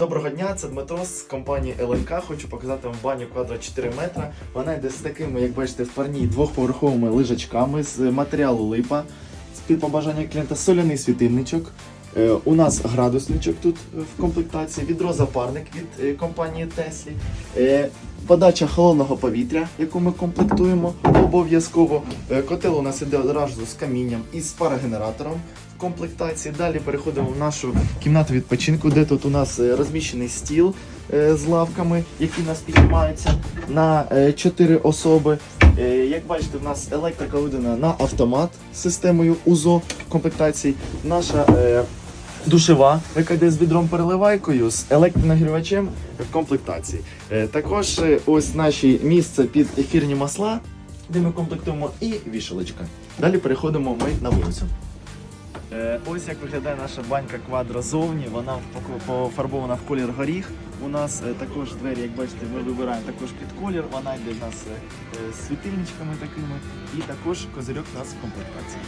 Доброго дня, це Дмитро з компанії ЛНК. Хочу показати вам баню квадро 4 метра. Вона йде з такими, як бачите, в парній двохповерховими лежачками з матеріалу липа. З-під побажання клієнта соляний світильничок. Е, У нас градусничок тут в комплектації, відрозапарник від е, компанії Теслі. Е, Подача холодного повітря, яку ми комплектуємо обов'язково. Котел у нас іде одразу з камінням і з парогенератором комплектації. Далі переходимо в нашу кімнату відпочинку, де тут у нас е, розміщений стіл е, з лавками, які нас піднімаються на 4 особи. Е, Як бачите, в нас електрика видана на автомат з системою УЗО в комплектації. Наша душева, яка йде з відром переливайкою, з електронагрівачем в комплектації. Також ось наші місце під ефірні масла, де ми комплектуємо, і вішалочка. Далі переходимо ми на вулицю. Е, Ось як виглядає наша банька квадро зовні. Вона пофарбована в колір горіх. У нас е, також двері, як бачите, ми вибираємо також під колір. Вона йде в нас е, з світильничками такими. І також козирьок у нас в комплектації.